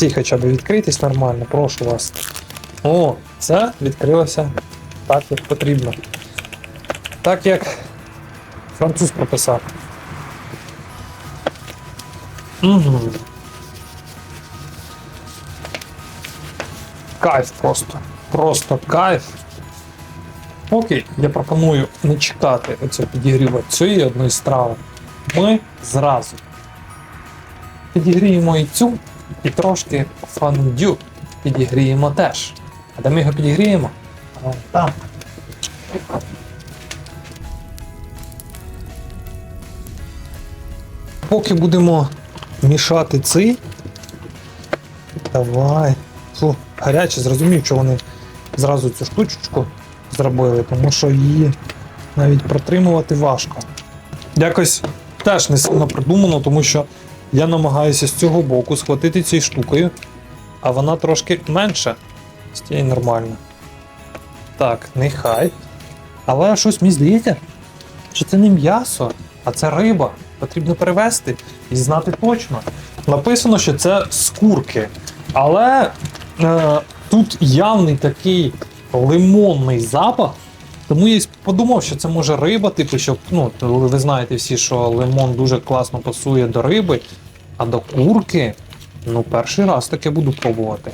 Ці хоча б відкрийтесь нормально, прошу вас. О, це відкрилося так, як потрібно. Так як француз прописав. Угу. Кайф просто. Просто кайф. Окей, я пропоную не чекати оце підігріву цієї одної страви. Ми зразу підігріємо і цю, і трошки фондю підігріємо теж. А де ми його підігріємо? А, Там. Поки будемо мішати цей. Давай. Фу, гаряче, зрозумів, що вони зразу цю штучку зробили, тому що її навіть протримувати важко. Якось теж не сильно придумано, тому що я намагаюся з цього боку схватити цією штукою, а вона трошки менша. З тієї нормально. Так, нехай. Але щось мені здається, що це не м'ясо, а це риба. Потрібно перевести і знати точно. Написано, що це з курки. Але е, тут явний такий лимонний запах. Тому я подумав, що це може риба, типу, щоб, ну, ви знаєте всі, що лимон дуже класно пасує до риби, а до курки, ну, перший раз таке буду пробувати.